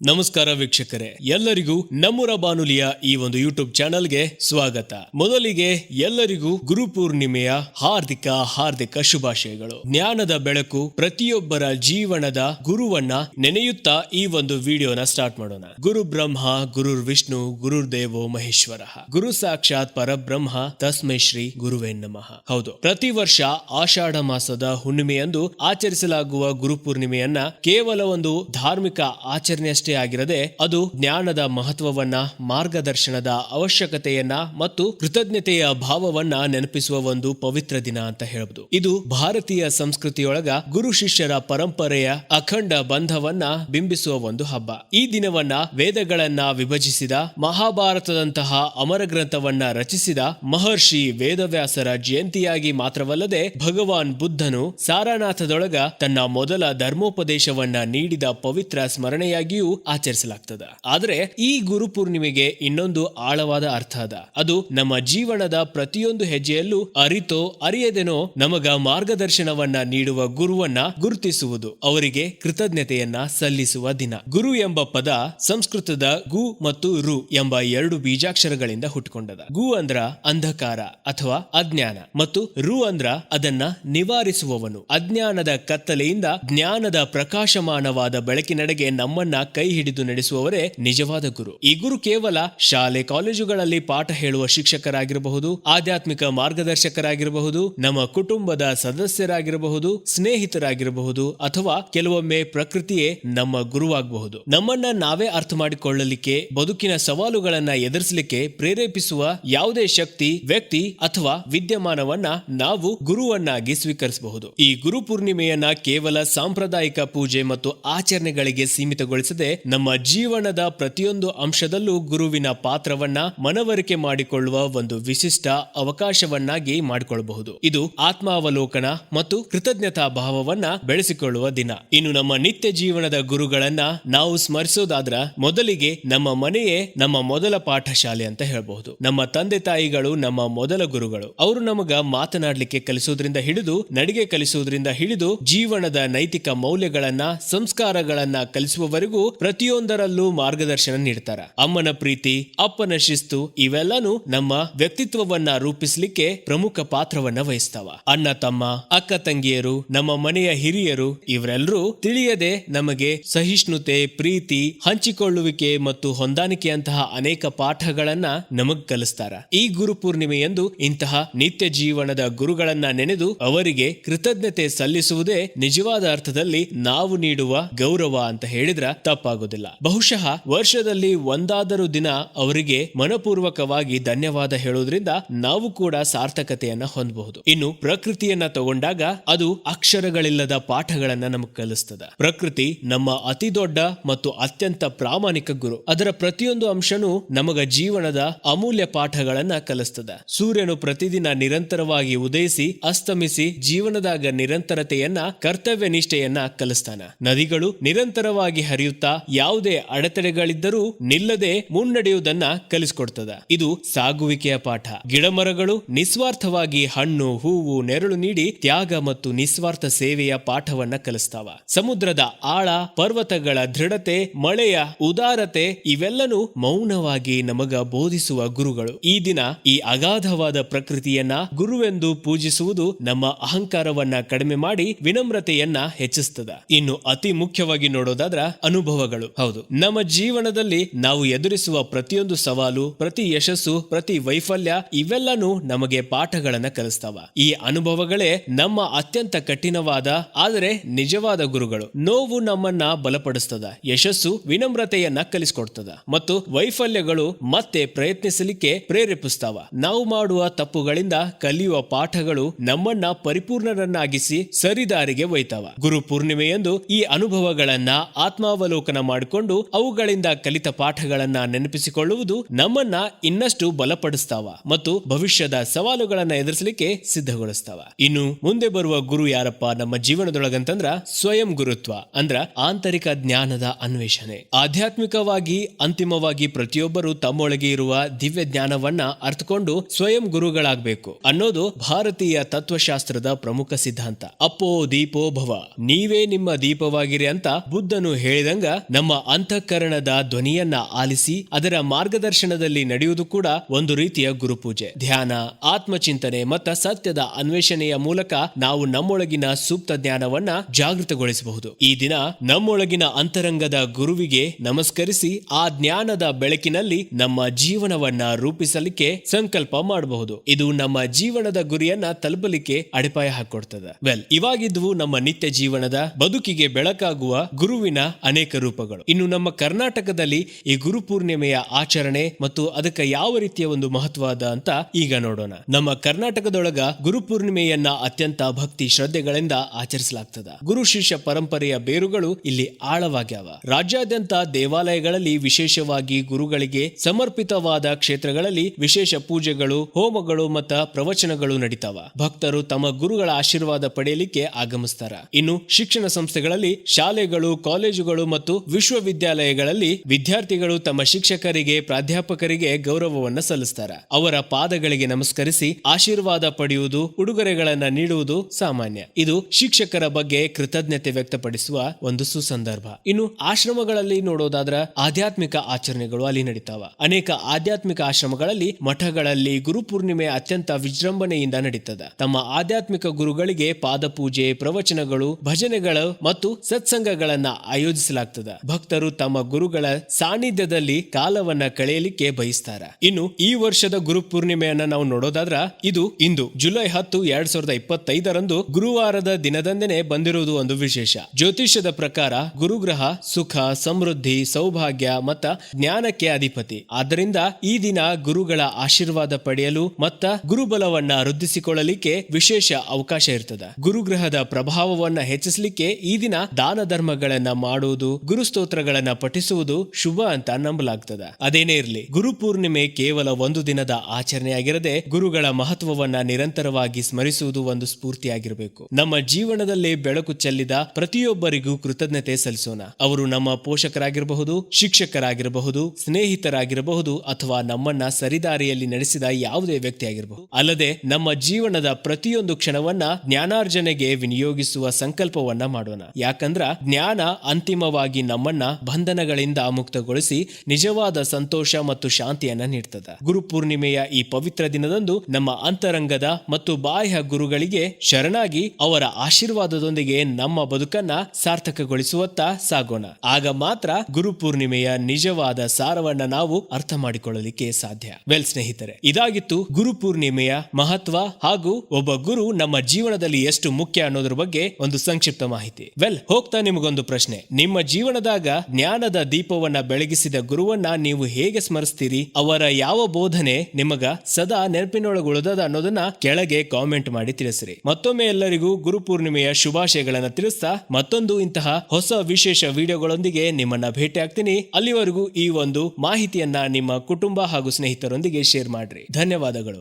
ನಮಸ್ಕಾರ ವೀಕ್ಷಕರೇ, ಎಲ್ಲರಿಗೂ ನಮ್ಮೂರ ಬಾನುಲಿಯ ಈ ಒಂದು ಯೂಟ್ಯೂಬ್ ಚಾನೆಲ್ಗೆ ಸ್ವಾಗತ. ಮೊದಲಿಗೆ ಎಲ್ಲರಿಗೂ ಗುರು ಪೂರ್ಣಿಮೆಯ ಹಾರ್ದಿಕ ಹಾರ್ದಿಕ ಶುಭಾಶಯಗಳು. ಜ್ಞಾನದ ಬೆಳಕು ಪ್ರತಿಯೊಬ್ಬರ ಜೀವನದ ಗುರುವನ್ನ ನೆನೆಯುತ್ತಾ ಈ ಒಂದು ವಿಡಿಯೋನ ಸ್ಟಾರ್ಟ್ ಮಾಡೋಣ. ಗುರು ಬ್ರಹ್ಮ, ಗುರುರ್ ವಿಷ್ಣು, ಗುರುರ್ ದೇವೋ ಮಹೇಶ್ವರ. ಗುರು ಸಾಕ್ಷಾತ್ ಪರಬ್ರಹ್ಮ, ತಸ್ಮೈ ಶ್ರೀ ಗುರುವೇ ನಮಃ. ಹೌದು, ಪ್ರತಿ ವರ್ಷ ಆಷಾಢ ಮಾಸದ ಹುಣ್ಣಿಮೆಯಂದು ಆಚರಿಸಲಾಗುವ ಗುರು ಪೂರ್ಣಿಮೆಯನ್ನ ಕೇವಲ ಒಂದು ಧಾರ್ಮಿಕ ಆಚರಣೆಯಷ್ಟೇ ಆಗಿರದೆ ಅದು ಜ್ಞಾನದ ಮಹತ್ವವನ್ನ, ಮಾರ್ಗದರ್ಶನದ ಅವಶ್ಯಕತೆಯನ್ನ ಮತ್ತು ಕೃತಜ್ಞತೆಯ ಭಾವವನ್ನ ನೆನಪಿಸುವ ಒಂದು ಪವಿತ್ರ ದಿನ ಅಂತ ಹೇಳಬಹುದು ಇದು ಭಾರತೀಯ ಸಂಸ್ಕೃತಿಯೊಳಗ ಗುರು ಶಿಷ್ಯರ ಪರಂಪರೆಯ ಅಖಂಡ ಬಂಧವನ್ನ ಬಿಂಬಿಸುವ ಒಂದು ಹಬ್ಬ. ಈ ದಿನವನ್ನ ವೇದಗಳನ್ನ ವಿಭಜಿಸಿದ, ಮಹಾಭಾರತದಂತಹ ಅಮರ ಗ್ರಂಥವನ್ನ ರಚಿಸಿದ ಮಹರ್ಷಿ ವೇದವ್ಯಾಸರ ಜಯಂತಿಯಾಗಿ ಮಾತ್ರವಲ್ಲದೆ ಭಗವಾನ್ ಬುದ್ಧನು ಸಾರಾನಾಥದೊಳಗ ತನ್ನ ಮೊದಲ ಧರ್ಮೋಪದೇಶವನ್ನ ನೀಡಿದ ಪವಿತ್ರ ಸ್ಮರಣೆಯಾಗಿಯೂ ಆಚರಿಸಲಾಗ್ತದ. ಆದರೆ ಈ ಗುರು ಪೂರ್ಣಿಮೆಗೆ ಇನ್ನೊಂದು ಆಳವಾದ ಅರ್ಥ ಅದ. ಅದು ನಮ್ಮ ಜೀವನದ ಪ್ರತಿಯೊಂದು ಹೆಜ್ಜೆಯಲ್ಲೂ ಅರಿತೋ ಅರಿಯದೇನೋ ನಮಗ ಮಾರ್ಗದರ್ಶನವನ್ನ ನೀಡುವ ಗುರುವನ್ನ ಗುರುತಿಸುವುದು, ಅವರಿಗೆ ಕೃತಜ್ಞತೆಯನ್ನ ಸಲ್ಲಿಸುವ ದಿನ. ಗುರು ಎಂಬ ಪದ ಸಂಸ್ಕೃತದ ಗು ಮತ್ತು ರು ಎಂಬ ಎರಡು ಬೀಜಾಕ್ಷರಗಳಿಂದ ಹುಟ್ಟಿಕೊಂಡದ ಗು ಅಂದ್ರ ಅಂಧಕಾರ ಅಥವಾ ಅಜ್ಞಾನ ಮತ್ತು ರು ಅಂದ್ರ ಅದನ್ನ ನಿವಾರಿಸುವವನು. ಅಜ್ಞಾನದ ಕತ್ತಲೆಯಿಂದ ಜ್ಞಾನದ ಪ್ರಕಾಶಮಾನವಾದ ಬೆಳಕಿನಡೆಗೆ ನಮ್ಮನ್ನ ಕೈ ಹಿಡಿದು ನಡೆಸುವವರೇ ನಿಜವಾದ ಗುರು. ಈ ಗುರು ಕೇವಲ ಶಾಲೆ ಕಾಲೇಜುಗಳಲ್ಲಿ ಪಾಠ ಹೇಳುವ ಶಿಕ್ಷಕರಾಗಿರಬಹುದು, ಆಧ್ಯಾತ್ಮಿಕ ಮಾರ್ಗದರ್ಶಕರಾಗಿರಬಹುದು, ನಮ್ಮ ಕುಟುಂಬದ ಸದಸ್ಯರಾಗಿರಬಹುದು, ಸ್ನೇಹಿತರಾಗಿರಬಹುದು, ಅಥವಾ ಕೆಲವೊಮ್ಮೆ ಪ್ರಕೃತಿಯೇ ನಮ್ಮ ಗುರುವಾಗಬಹುದು. ನಮ್ಮನ್ನ ನಾವೇ ಅರ್ಥ ಮಾಡಿಕೊಳ್ಳಲಿಕ್ಕೆ, ಬದುಕಿನ ಸವಾಲುಗಳನ್ನ ಎದುರಿಸಲಿಕ್ಕೆ ಪ್ರೇರೇಪಿಸುವ ಯಾವುದೇ ಶಕ್ತಿ, ವ್ಯಕ್ತಿ ಅಥವಾ ವಿದ್ಯಮಾನವನ್ನ ನಾವು ಗುರುವನ್ನಾಗಿ ಸ್ವೀಕರಿಸಬಹುದು. ಈ ಗುರು ಪೂರ್ಣಿಮೆಯನ್ನ ಕೇವಲ ಸಾಂಪ್ರದಾಯಿಕ ಪೂಜೆ ಮತ್ತು ಆಚರಣೆಗಳಿಗೆ ಸೀಮಿತಗೊಳಿಸದೆ ನಮ್ಮ ಜೀವನದ ಪ್ರತಿಯೊಂದು ಅಂಶದಲ್ಲೂ ಗುರುವಿನ ಪಾತ್ರವನ್ನ ಮನವರಿಕೆ ಮಾಡಿಕೊಳ್ಳುವ ಒಂದು ವಿಶಿಷ್ಟ ಅವಕಾಶವನ್ನಾಗಿ ಮಾಡಿಕೊಳ್ಳಬಹುದು. ಇದು ಆತ್ಮಾವಲೋಕನ ಮತ್ತು ಕೃತಜ್ಞತಾ ಭಾವವನ್ನ ಬೆಳೆಸಿಕೊಳ್ಳುವ ದಿನ. ಇನ್ನು ನಮ್ಮ ನಿತ್ಯ ಜೀವನದ ಗುರುಗಳನ್ನ ನಾವು ಸ್ಮರಿಸೋದಾದ್ರ ಮೊದಲಿಗೆ ನಮ್ಮ ಮನೆಯೇ ನಮ್ಮ ಮೊದಲ ಪಾಠಶಾಲೆ ಅಂತ ಹೇಳಬಹುದು. ನಮ್ಮ ತಂದೆ ತಾಯಿಗಳು ನಮ್ಮ ಮೊದಲ ಗುರುಗಳು. ಅವರು ನಮಗ ಮಾತನಾಡ್ಲಿಕ್ಕೆ ಕಲಿಸೋದ್ರಿಂದ ಹಿಡಿದು, ನಡಿಗೆ ಕಲಿಸೋದ್ರಿಂದ ಹಿಡಿದು ಜೀವನದ ನೈತಿಕ ಮೌಲ್ಯಗಳನ್ನ, ಸಂಸ್ಕಾರಗಳನ್ನ ಕಲಿಸುವವರೆಗೂ ಪ್ರತಿಯೊಂದರಲ್ಲೂ ಮಾರ್ಗದರ್ಶನ ನೀಡ್ತಾರ. ಅಮ್ಮನ ಪ್ರೀತಿ, ಅಪ್ಪನ ಶಿಸ್ತು ಇವೆಲ್ಲನೂ ನಮ್ಮ ವ್ಯಕ್ತಿತ್ವವನ್ನ ರೂಪಿಸಲಿಕ್ಕೆ ಪ್ರಮುಖ ಪಾತ್ರವನ್ನ ವಹಿಸ್ತಾವ. ಅಣ್ಣ, ತಮ್ಮ, ಅಕ್ಕ, ತಂಗಿಯರು, ನಮ್ಮ ಮನೆಯ ಹಿರಿಯರು ಇವರೆಲ್ಲರೂ ತಿಳಿಯದೆ ನಮಗೆ ಸಹಿಷ್ಣುತೆ, ಪ್ರೀತಿ, ಹಂಚಿಕೊಳ್ಳುವಿಕೆ ಮತ್ತು ಹೊಂದಾಣಿಕೆಯಂತಹ ಅನೇಕ ಪಾಠಗಳನ್ನ ನಮಗ್ ಕಲಿಸ್ತಾರ. ಈ ಗುರು ಪೂರ್ಣಿಮೆಯಂದು ಇಂತಹ ನಿತ್ಯ ಜೀವನದ ಗುರುಗಳನ್ನ ನೆನೆದು ಅವರಿಗೆ ಕೃತಜ್ಞತೆ ಸಲ್ಲಿಸುವುದೇ ನಿಜವಾದ ಅರ್ಥದಲ್ಲಿ ನಾವು ನೀಡುವ ಗೌರವ ಅಂತ ಹೇಳಿದ್ರ ತಪ್ಪಾಗೋದಿಲ್ಲ. ಬಹುಶಃ ವರ್ಷದಲ್ಲಿ ಒಂದಾದರೂ ದಿನ ಅವರಿಗೆ ಮನಪೂರ್ವಕವಾಗಿ ಧನ್ಯವಾದ ಹೇಳೋದ್ರಿಂದ ನಾವು ಕೂಡ ಸಾರ್ಥಕತೆಯನ್ನ ಹೊಂದಬಹುದು. ಇನ್ನು ಪ್ರಕೃತಿಯನ್ನ ತಗೊಂಡಾಗ ಅದು ಅಕ್ಷರಗಳಿಲ್ಲದ ಪಾಠಗಳನ್ನ ನಮಗೆ ಕಲಿಸ್ತದ. ಪ್ರಕೃತಿ ನಮ್ಮ ಅತಿ ದೊಡ್ಡ ಮತ್ತು ಅತ್ಯಂತ ಪ್ರಾಮಾಣಿಕ ಗುರು. ಅದರ ಪ್ರತಿಯೊಂದು ಅಂಶನೂ ನಮಗ ಜೀವನದ ಅಮೂಲ್ಯ ಪಾಠಗಳನ್ನ ಕಲಿಸ್ತದ. ಸೂರ್ಯನು ಪ್ರತಿದಿನ ನಿರಂತರವಾಗಿ ಉದಯಿಸಿ ಅಸ್ತಮಿಸಿ ಜೀವನದಾಗ ನಿರಂತರತೆಯನ್ನ ಕರ್ತವ್ಯ ನಿಷ್ಠೆಯನ್ನ ಕಲಿಸ್ತಾನ. ನದಿಗಳು ನಿರಂತರವಾಗಿ ಹರಿಯುತ್ತಾ ಯಾವುದೇ ಅಡೆತಡೆಗಳಿದ್ದರೂ ನಿಲ್ಲದೆ ಮುನ್ನಡೆಯುವುದನ್ನ ಕಲಿಸ್ಕೊಡ್ತದ. ಇದು ಸಾಗುವಿಕೆಯ ಪಾಠ. ಗಿಡಮರಗಳು ನಿಸ್ವಾರ್ಥವಾಗಿ ಹಣ್ಣು, ಹೂವು, ನೆರಳು ನೀಡಿ ತ್ಯಾಗ ಮತ್ತು ನಿಸ್ವಾರ್ಥ ಸೇವೆಯ ಪಾಠವನ್ನ ಕಲಿಸ್ತಾವ. ಸಮುದ್ರದ ಆಳ, ಪರ್ವತಗಳ ದೃಢತೆ, ಮಳೆಯ ಉದಾರತೆ ಇವೆಲ್ಲನೂ ಮೌನವಾಗಿ ನಮಗ ಬೋಧಿಸುವ ಗುರುಗಳು. ಈ ದಿನ ಈ ಅಗಾಧವಾದ ಪ್ರಕೃತಿಯನ್ನ ಗುರುವೆಂದು ಪೂಜಿಸುವುದು ನಮ್ಮ ಅಹಂಕಾರವನ್ನ ಕಡಿಮೆ ಮಾಡಿ ವಿನಮ್ರತೆಯನ್ನ ಹೆಚ್ಚಿಸ್ತದ. ಇನ್ನು ಅತಿ ಮುಖ್ಯವಾಗಿ ನೋಡೋದಾದ್ರ ಅನುಭವಗಳು ಹೌದು. ನಮ್ಮ ಜೀವನದಲ್ಲಿ ನಾವು ಎದುರಿಸುವ ಪ್ರತಿಯೊಂದು ಸವಾಲು ಪ್ರತಿ ಯಶಸ್ಸು ಪ್ರತಿ ವೈಫಲ್ಯ ಇವೆಲ್ಲನೂ ನಮಗೆ ಪಾಠಗಳನ್ನ ಕಲಿಸ್ತಾವ. ಈ ಅನುಭವಗಳೇ ನಮ್ಮ ಅತ್ಯಂತ ಕಠಿಣವಾದ ಆದರೆ ನಿಜವಾದ ಗುರುಗಳು. ನೋವು ನಮ್ಮನ್ನ ಬಲಪಡಿಸ್ತದ ಯಶಸ್ಸು ವಿನಮ್ರತೆಯನ್ನ ಕಲಿಸ್ಕೊಡ್ತದ ಮತ್ತು ವೈಫಲ್ಯಗಳು ಮತ್ತೆ ಪ್ರಯತ್ನಿಸಲಿಕ್ಕೆ ಪ್ರೇರೇಪಿಸ್ತಾವ. ನಾವು ಮಾಡುವ ತಪ್ಪುಗಳಿಂದ ಕಲಿಯುವ ಪಾಠಗಳು ನಮ್ಮನ್ನ ಪರಿಪೂರ್ಣರನ್ನಾಗಿಸಿ ಸರಿದಾರಿಗೆ ಒಯ್ತಾವ. ಗುರು ಪೂರ್ಣಿಮೆಯಂದು ಈ ಅನುಭವಗಳನ್ನ ಆತ್ಮಾವಲೋಕನ ಮಾಡಿಕೊಂಡು ಅವುಗಳಿಂದ ಕಲಿತ ಪಾಠಗಳನ್ನ ನೆನಪಿಸಿಕೊಳ್ಳುವುದು ನಮ್ಮನ್ನ ಇನ್ನಷ್ಟು ಬಲಪಡಿಸ್ತಾವ ಮತ್ತು ಭವಿಷ್ಯದ ಸವಾಲುಗಳನ್ನ ಎದುರಿಸಲಿಕ್ಕೆ ಸಿದ್ಧಗೊಳಿಸ್ತಾವ. ಇನ್ನು ಮುಂದೆ ಬರುವ ಗುರು ಯಾರಪ್ಪ ನಮ್ಮ ಜೀವನದೊಳಗಂತಂದ್ರ ಸ್ವಯಂ ಗುರುತ್ವ ಅಂದ್ರ ಆಂತರಿಕ ಜ್ಞಾನದ ಅನ್ವೇಷಣೆ. ಆಧ್ಯಾತ್ಮಿಕವಾಗಿ ಅಂತಿಮವಾಗಿ ಪ್ರತಿಯೊಬ್ಬರು ತಮ್ಮೊಳಗೆ ಇರುವ ದಿವ್ಯ ಜ್ಞಾನವನ್ನ ಅರ್ಥಕೊಂಡು ಸ್ವಯಂ ಗುರುಗಳಾಗಬೇಕು ಅನ್ನೋದು ಭಾರತೀಯ ತತ್ವಶಾಸ್ತ್ರದ ಪ್ರಮುಖ ಸಿದ್ಧಾಂತ. ಅಪ್ಪೋ ದೀಪೋ ಭವ, ನೀವೇ ನಿಮ್ಮ ದೀಪವಾಗಿರಿ ಅಂತ ಬುದ್ಧನು ಹೇಳಿದಂಗ ನಮ್ಮ ಅಂತಃಕರಣದ ಧ್ವನಿಯನ್ನ ಆಲಿಸಿ ಅದರ ಮಾರ್ಗದರ್ಶನದಲ್ಲಿ ನಡೆಯುವುದು ಕೂಡ ಒಂದು ರೀತಿಯ ಗುರುಪೂಜೆ. ಧ್ಯಾನ, ಆತ್ಮಚಿಂತನೆ ಮತ್ತು ಸತ್ಯದ ಅನ್ವೇಷಣೆಯ ಮೂಲಕ ನಾವು ನಮ್ಮೊಳಗಿನ ಸೂಕ್ತ ಜ್ಞಾನವನ್ನ ಜಾಗೃತಗೊಳಿಸಬಹುದು. ಈ ದಿನ ನಮ್ಮೊಳಗಿನ ಅಂತರಂಗದ ಗುರುವಿಗೆ ನಮಸ್ಕರಿಸಿ ಆ ಜ್ಞಾನದ ಬೆಳಕಿನಲ್ಲಿ ನಮ್ಮ ಜೀವನವನ್ನ ರೂಪಿಸಲಿಕ್ಕೆ ಸಂಕಲ್ಪ ಮಾಡಬಹುದು. ಇದು ನಮ್ಮ ಜೀವನದ ಗುರಿಯನ್ನ ತಲುಪಲಿಕ್ಕೆ ಅಡಿಪಾಯ ಹಾಕೊಡ್ತದೆ. ವೆಲ್ ಇವಾಗಿದ್ವು ನಮ್ಮ ನಿತ್ಯ ಜೀವನದ ಬದುಕಿಗೆ ಬೆಳಕಾಗುವ ಗುರುವಿನ ಅನೇಕ ರೂಪಗಳು ಇನ್ನು ನಮ್ಮ ಕರ್ನಾಟಕದಲ್ಲಿ ಈ ಗುರು ಪೂರ್ಣಿಮೆಯ ಆಚರಣೆ ಮತ್ತು ಅದಕ್ಕೆ ಯಾವ ರೀತಿಯ ಒಂದು ಮಹತ್ವ ಅದ ಅಂತ ಈಗ ನೋಡೋಣ. ನಮ್ಮ ಕರ್ನಾಟಕದೊಳಗ ಗುರು ಪೂರ್ಣಿಮೆಯನ್ನ ಅತ್ಯಂತ ಭಕ್ತಿ ಶ್ರದ್ಧೆಗಳಿಂದ ಆಚರಿಸಲಾಗ್ತದ. ಗುರು ಶಿಷ್ಯ ಪರಂಪರೆಯ ಬೇರುಗಳು ಇಲ್ಲಿ ಆಳವಾಗ್ಯಾವ. ರಾಜ್ಯಾದ್ಯಂತ ದೇವಾಲಯಗಳಲ್ಲಿ ವಿಶೇಷವಾಗಿ ಗುರುಗಳಿಗೆ ಸಮರ್ಪಿತವಾದ ಕ್ಷೇತ್ರಗಳಲ್ಲಿ ವಿಶೇಷ ಪೂಜೆಗಳು, ಹೋಮಗಳು ಮತ್ತ ಪ್ರವಚನಗಳು ನಡೀತಾವ. ಭಕ್ತರು ತಮ್ಮ ಗುರುಗಳ ಆಶೀರ್ವಾದ ಪಡೆಯಲಿಕ್ಕೆ ಆಗಮಿಸ್ತಾರ. ಇನ್ನು ಶಿಕ್ಷಣ ಸಂಸ್ಥೆಗಳಲ್ಲಿ ಶಾಲೆಗಳು, ಕಾಲೇಜುಗಳು ಮತ್ತು ವಿಶ್ವವಿದ್ಯಾಲಯಗಳಲ್ಲಿ ವಿದ್ಯಾರ್ಥಿಗಳು ತಮ್ಮ ಶಿಕ್ಷಕರಿಗೆ, ಪ್ರಾಧ್ಯಾಪಕರಿಗೆ ಗೌರವವನ್ನ ಸಲ್ಲಿಸ್ತಾರೆ. ಅವರ ಪಾದಗಳಿಗೆ ನಮಸ್ಕರಿಸಿ ಆಶೀರ್ವಾದ ಪಡೆಯುವುದು, ಉಡುಗೊರೆಗಳನ್ನ ನೀಡುವುದು ಸಾಮಾನ್ಯ. ಇದು ಶಿಕ್ಷಕರ ಬಗ್ಗೆ ಕೃತಜ್ಞತೆ ವ್ಯಕ್ತಪಡಿಸುವ ಒಂದು ಸುಸಂದರ್ಭ. ಇನ್ನು ಆಶ್ರಮಗಳಲ್ಲಿ ನೋಡೋದಾದ್ರ ಆಧ್ಯಾತ್ಮಿಕ ಆಚರಣೆಗಳು ಅಲ್ಲಿ ನಡೀತಾವ. ಅನೇಕ ಆಧ್ಯಾತ್ಮಿಕ ಆಶ್ರಮಗಳಲ್ಲಿ ಮಠಗಳಲ್ಲಿ ಗುರುಪೂರ್ಣಿಮೆ ಅತ್ಯಂತ ವಿಜೃಂಭಣೆಯಿಂದ ನಡೀತದ. ತಮ್ಮ ಆಧ್ಯಾತ್ಮಿಕ ಗುರುಗಳಿಗೆ ಪಾದಪೂಜೆ, ಪ್ರವಚನಗಳು, ಭಜನೆಗಳು ಮತ್ತು ಸತ್ಸಂಗಗಳನ್ನ ಆಯೋಜಿಸಲಾಗ್ತದ. ಭಕ್ತರು ತಮ್ಮ ಗುರುಗಳ ಸಾನ್ನಿಧ್ಯದಲ್ಲಿ ಕಾಲವನ್ನ ಕಳೆಯಲಿಕ್ಕೆ ಬಯಸ್ತಾರ. ಇನ್ನು ಈ ವರ್ಷದ ಗುರು ಪೂರ್ಣಿಮೆಯನ್ನ ನಾವು ನೋಡೋದಾದ್ರ, ಇದು ಇಂದು ಜುಲೈ ಹತ್ತು, ಎರಡ್ ಸಾವಿರದ ಇಪ್ಪತ್ತೈದರಂದು ಗುರುವಾರದ ದಿನದಂದನೆ ಬಂದಿರುವುದು ಒಂದು ವಿಶೇಷ. ಜ್ಯೋತಿಷ್ಯದ ಪ್ರಕಾರ ಗುರುಗ್ರಹ ಸುಖ, ಸಮೃದ್ಧಿ, ಸೌಭಾಗ್ಯ ಮತ್ತ ಜ್ಞಾನಕ್ಕೆ ಅಧಿಪತಿ. ಆದ್ದರಿಂದ ಈ ದಿನ ಗುರುಗಳ ಆಶೀರ್ವಾದ ಪಡೆಯಲು ಮತ್ತ ಗುರುಬಲವನ್ನ ವೃದ್ಧಿಸಿಕೊಳ್ಳಲಿಕ್ಕೆ ವಿಶೇಷ ಅವಕಾಶ ಇರ್ತದೆ. ಗುರುಗ್ರಹದ ಪ್ರಭಾವವನ್ನ ಹೆಚ್ಚಿಸಲಿಕ್ಕೆ ಈ ದಿನ ದಾನ ಧರ್ಮಗಳನ್ನ ಮಾಡುವುದು ಗುರುಸ್ತೋತ್ರಗಳನ್ನ ಪಠಿಸುವುದು ಶುಭ ಅಂತ ನಂಬಲಾಗ್ತದ. ಅದೇನೇ ಇರಲಿ, ಗುರು ಪೂರ್ಣಿಮೆ ಕೇವಲ ಒಂದು ದಿನದ ಆಚರಣೆಯಾಗಿರದೆ ಗುರುಗಳ ಮಹತ್ವವನ್ನ ನಿರಂತರವಾಗಿ ಸ್ಮರಿಸುವುದು ಒಂದು ಸ್ಫೂರ್ತಿಯಾಗಿರಬೇಕು. ನಮ್ಮ ಜೀವನದಲ್ಲಿ ಬೆಳಕು ಚೆಲ್ಲಿದ ಪ್ರತಿಯೊಬ್ಬರಿಗೂ ಕೃತಜ್ಞತೆ ಸಲ್ಲಿಸೋಣ. ಅವರು ನಮ್ಮ ಪೋಷಕರಾಗಿರಬಹುದು, ಶಿಕ್ಷಕರಾಗಿರಬಹುದು, ಸ್ನೇಹಿತರಾಗಿರಬಹುದು ಅಥವಾ ನಮ್ಮನ್ನ ಸರಿದಾರಿಯಲ್ಲಿ ನಡೆಸಿದ ಯಾವುದೇ ವ್ಯಕ್ತಿಯಾಗಿರಬಹುದು. ಅಲ್ಲದೆ ನಮ್ಮ ಜೀವನದ ಪ್ರತಿಯೊಂದು ಕ್ಷಣವನ್ನ ಜ್ಞಾನಾರ್ಜನೆಗೆ ವಿನಿಯೋಗಿಸುವ ಸಂಕಲ್ಪವನ್ನ ಮಾಡೋಣ. ಯಾಕಂದ್ರ ಜ್ಞಾನ ಅಂತಿಮವಾಗಿ ನಮ್ಮನ್ನ ಬಂಧನಗಳಿಂದ ಮುಕ್ತಗೊಳಿಸಿ ನಿಜವಾದ ಸಂತೋಷ ಮತ್ತು ಶಾಂತಿಯನ್ನ ನೀಡ್ತದ. ಗುರು ಪೂರ್ಣಿಮೆಯ ಈ ಪವಿತ್ರ ದಿನದಂದು ನಮ್ಮ ಅಂತರಂಗದ ಮತ್ತು ಬಾಹ್ಯ ಗುರುಗಳಿಗೆ ಶರಣಾಗಿ ಅವರ ಆಶೀರ್ವಾದದೊಂದಿಗೆ ನಮ್ಮ ಬದುಕನ್ನ ಸಾರ್ಥಕಗೊಳಿಸುವತ್ತ ಸಾಗೋಣ. ಆಗ ಮಾತ್ರ ಗುರು ಪೂರ್ಣಿಮೆಯ ನಿಜವಾದ ಸಾರವನ್ನ ನಾವು ಅರ್ಥ ಮಾಡಿಕೊಳ್ಳಲಿಕ್ಕೆ ಸಾಧ್ಯ. ವೆಲ್ ಸ್ನೇಹಿತರೆ, ಇದಾಗಿತ್ತು ಗುರು ಪೂರ್ಣಿಮೆಯ ಮಹತ್ವ ಹಾಗೂ ಒಬ್ಬ ಗುರು ನಮ್ಮ ಜೀವನದಲ್ಲಿ ಎಷ್ಟು ಮುಖ್ಯ ಅನ್ನೋದ್ರ ಬಗ್ಗೆ ಒಂದು ಸಂಕ್ಷಿಪ್ತ ಮಾಹಿತಿ. ವೆಲ್, ಹೋಗ್ತಾ ನಿಮಗೊಂದು ಪ್ರಶ್ನೆ. ನಿಮ್ಮ ಜೀವನದಾಗ ಜ್ಞಾನದ ದೀಪವನ್ನ ಬೆಳಗಿಸಿದ ಗುರುವನ್ನ ನೀವು ಹೇಗೆ ಸ್ಮರಿಸ್ತೀರಿ? ಅವರ ಯಾವ ಬೋಧನೆ ನಿಮಗ ಸದಾ ನೆನಪಿನೊಳಗುಳಿದದ ಅನ್ನೋದನ್ನ ಕೆಳಗೆ ಕಾಮೆಂಟ್ ಮಾಡಿ ತಿಳಿಸಿರಿ. ಮತ್ತೊಮ್ಮೆ ಎಲ್ಲರಿಗೂ ಗುರು ಪೂರ್ಣಿಮೆಯ ಶುಭಾಶಯಗಳನ್ನ ತಿಳಿಸ್ತಾ ಮತ್ತೊಂದು ಇಂತಹ ಹೊಸ ವಿಶೇಷ ವಿಡಿಯೋಗಳೊಂದಿಗೆ ನಿಮ್ಮನ್ನ ಭೇಟಿ ಆಗ್ತೀನಿ ಅಲ್ಲಿವರೆಗೂ ಈ ಒಂದು ಮಾಹಿತಿಯನ್ನ ನಿಮ್ಮ ಕುಟುಂಬ ಹಾಗೂ ಸ್ನೇಹಿತರೊಂದಿಗೆ ಶೇರ್ ಮಾಡ್ರಿ. ಧನ್ಯವಾದಗಳು.